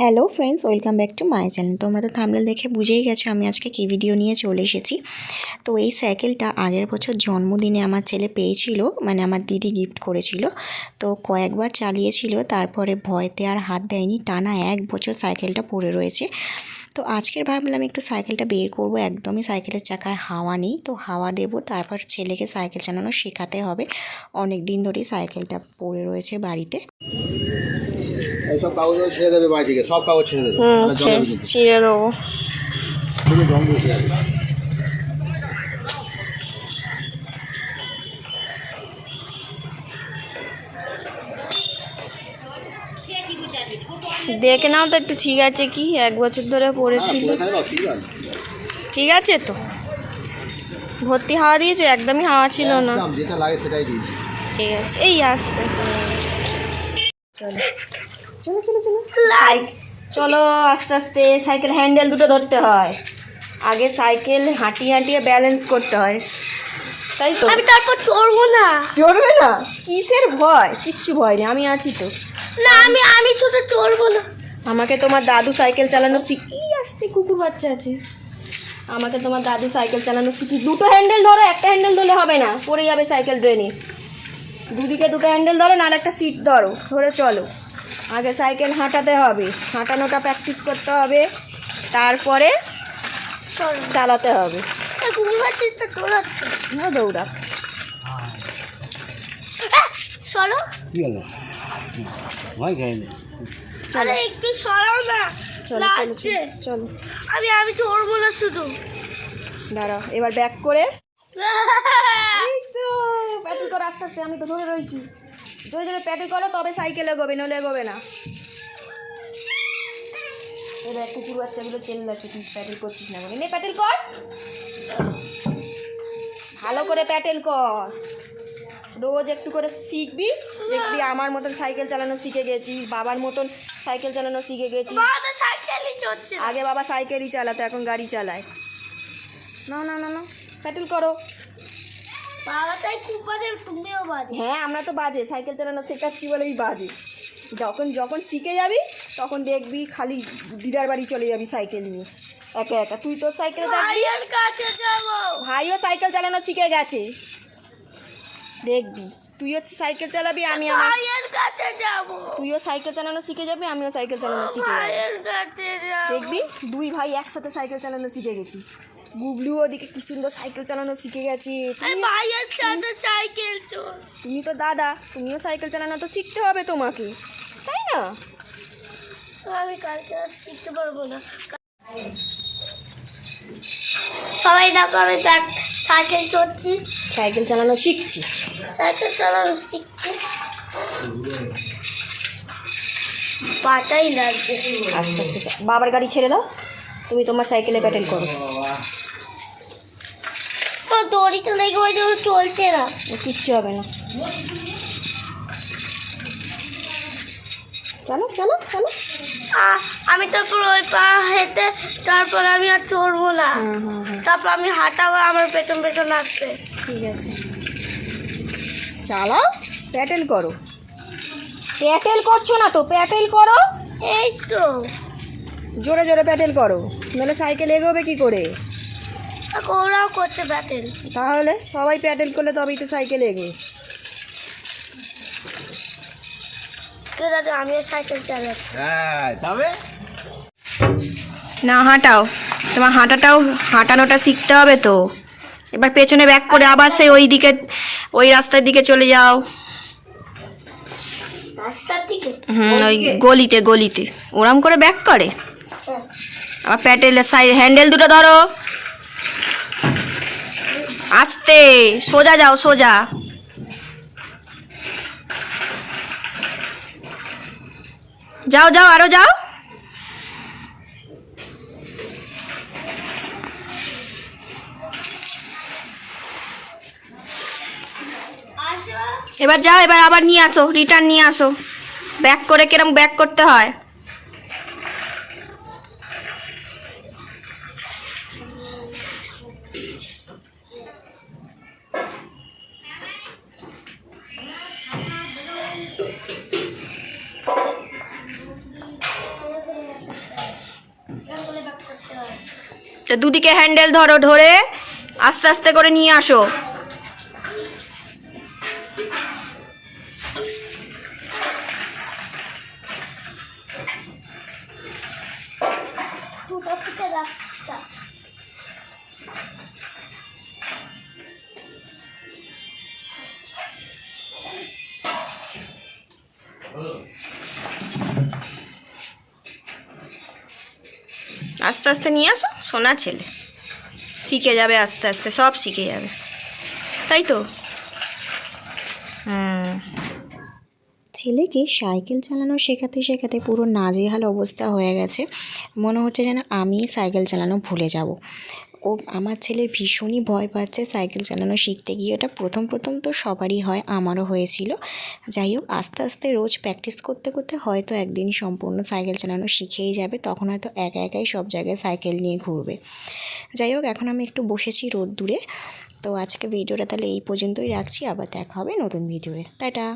Hello friends welcome back to my channel তোমরা তো থামলে দেখে বুঝেই গেছো আমি আজকে কী ভিডিও নিয়ে চলে এসেছি। তো এই সাইকেলটা আগের বছর জন্মদিনে আমার ছেলে পেয়েছিল মানে আমার দিদি গিফট করেছিল। তো কয়েকবার চালিয়েছিল, তারপরে ভয়তে আর হাত দেয়নি, টানা এক বছর সাইকেলটা পড়ে রয়েছে। তো আজকের ভাবলাম একটু সাইকেলটা বের করব, একদমই সাইকেলের চাকায় হাওয়া নেই। তো হাওয়া দেব, তারপর ছেলেকে সাইকেল চালানো শেখাতে হবে। অনেক দিন ধরেই সাইকেলটা পড়ে রয়েছে বাড়িতে। এইসব কাগজগুলো ছেড়ে দেবে বাড়ি থেকে সব কাগজ ছেড়ে দেবে। ছিঁড়ে দেবো। দেখে নাও তো একটু ঠিক আছে কি? এক বছর ধরে পড়েছিল। না, ঠিক আছে তো। ভর্তি হাওয়া দিয়েছে? একদমই হাওয়া ছিল না। যেটা লাগে সেটাই দিয়েছি। ঠিক আছে এই আসতে। চলো চলো চলো। চলো আস্তে আস্তে সাইকেল হ্যান্ডেল দুটো ধরতে হয়। আগে সাইকেল হাঁটিয়ে হাঁটিয়ে ব্যালেন্স করতে হয়। তাই তো? আমি তারপর চড়বো না। চড়বে না? কিসের ভয়? কিচ্ছু ভয় নেই আমি আছি তো। না আমি আমি শুধু চড়বো না। আমাকে তোমার দাদু সাইকেল চালানো শিখি আসতে কুকুর বাচ্চা আছে। আমাকে তোমার দাদু সাইকেল চালানো শিখি দুটো হ্যান্ডেল ধরো একটা হ্যান্ডেল ধরলে হবে না। পড়ে যাবে সাইকেল ড্রেনে। দুদিকে দুটো হ্যান্ডেল ধরো না একটা সিট ধরো। ধরে চলো। আগে সাইকেল হাঁটাতে হবে। হাঁটানোটা প্র্যাকটিস করতে হবে। তারপরে চালাতে হবে। না দৌড়া। সরো। কি হলো? ভয় খাইনি আরে একটু সরাও না। চলো চলো চলো চলো। আমি আমি চড়বো না শুধু। দাঁড়াও এবার ব্যাক করে। এই তো প্যাডেল করো আস্তে আস্তে আমি তো ধরে রয়েছি। জোরে জোরে প্যাডেল করো তবে সাইকেল এগোবে নলে এগোবে না। এবার কুকুর বাচ্চাগুলো চেল্লাচ্ছে তুই প্যাডেল করছিস না বলে। নে প্যাডেল কর। ভালো করে প্যাডেল কর। রোজ একটু করে শিখবি দেখবি আমার মতন সাইকেল চালানো শিখে গেছিস বাবার মতন সাইকেল চালানো শিখে গেছিস। আগে বাবা সাইকেলই চালাতো এখন গাড়ি চালায়। না না না না প্যাডেল করো। বাবা তাই খুব বাজে তুমিও বাজে। হ্যাঁ আমরা তো বাজে সাইকেল চালানো শেখাচ্ছি বলেই বাজে। যখন যখন শিখে যাবি তখন দেখবি খালি দিদার বাড়ি চলে যাবি সাইকেল নিয়ে। একা একা। তুই তোর সাইকেলে ভাইয়ের কাছে যাব। ভাইও সাইকেল চালানো শিখে গেছে। দেখবি। তুই হচ্ছে সাইকেল চালাবি আমি আমার ভাইয়ের কাছে যাব। তুইও সাইকেল চালানো শিখে যাবি আমিও সাইকেল চালানো শিখে যাব। ভাইয়ের কাছে যাব। দেখবি দুই ভাই একসাথে সাইকেল চালানো শিখে গেছিস। গুবলু ওদিকে কি সুন্দর সাইকেল চালানো শিখে গেছে। ভাইয়ের সাথে সাইকেল তুমি তো দাদা তুমিও সাইকেল চালানো তো শিখতে হবে তোমাকে। তাই না? আমি কালকে শিখতে পারব না। সবাই দেখো আমি সাইকেল চড়ছি। সাইকেল চালানো শিখছি। সাইকেল চালানো শিখছি। পাটাই লাগছে। আস্তে আস্তে বাবার গাড়ি ছেড়ে দাও। তুমি তোমার সাইকেলে প্যাটেল করো। তো দড়িতে লেগে ওই জন্য চলছে না। কিচ্ছু হবে না। চলো চলো চলো। আমি তারপর ওই পা হেঁটে তারপর আমি আর চড়বো না। হুম হুম হুম তারপর আমি হাঁটাবো আমার পেছন পেছন আসবে। ঠিক আছে। চালাও প্যাটেল করো। প্যাটেল করছ না তো? প্যাটেল করো। এই তো। জোরে জোরে প্যাটেল করো। নাহলে সাইকেল এগোবে কি করে? ওরাও তাহলে সবাই প্যাটেল করলে তবেই তো সাইকেল এগোবে আমিও সাইকেল চালাচ্ছি। হ্যাঁ তবে? না হাঁটাও। তোমার হাঁটাটাও হাঁটানোটা শিখতে হবে তো। এবার পেছনে ব্যাক করে আবার সেই ওই দিকে ওই রাস্তার দিকে চলে যাও। হুম ওই গলিতে গলিতে। ওরম করে ব্যাক করে? আবার প্যাটেলের সাইড হ্যান্ডেল দুটো ধরো। আস্তে, সোজা যাও সোজা। যাও যাও, আরও যাও। এবার যাও, এবার আবার নিয়ে আসো রিটার্ন নিয়ে আসো। ব্যাক করে কিরম ব্যাক করতে হয়? দুদিকে হ্যান্ডেল ধরো ধরে আস্তে আস্তে করে নিয়ে আসো। আস্তে আস্তে নিয়ে আসো। সোনা ছেলে। শিখে যাবে আস্তে আস্তে, সব শিখে যাবে। তাই তো? হুম ছেলেকে সাইকেল চালানো শেখাতে শেখাতে পুরো নাজেহাল অবস্থা হয়ে গেছে। মনে হচ্ছে যেন আমি সাইকেল চালানো ভুলে যাব। ও আমার ছেলে ভীষণই ভয় পাচ্ছে সাইকেল চালানো শিখতে গিয়ে। ওটা প্রথম প্রথম তো সবারই হয়, আমারও হয়েছিল। যাই হোক, আস্তে আস্তে রোজ প্র্যাকটিস করতে করতে হয়তো একদিন সম্পূর্ণ সাইকেল চালানো শিখেই যাবে, তখন হয়তো একা, একাই সব জায়গায় সাইকেল নিয়ে ঘুরবে। যাই হোক, এখন আমি একটু বসেছি রোদ দূরে। তো আজকে ভিডিওটা তাহলে এই পর্যন্তই রাখছি, আবার দেখা হবে নতুন ভিডিওয়ে টাটা!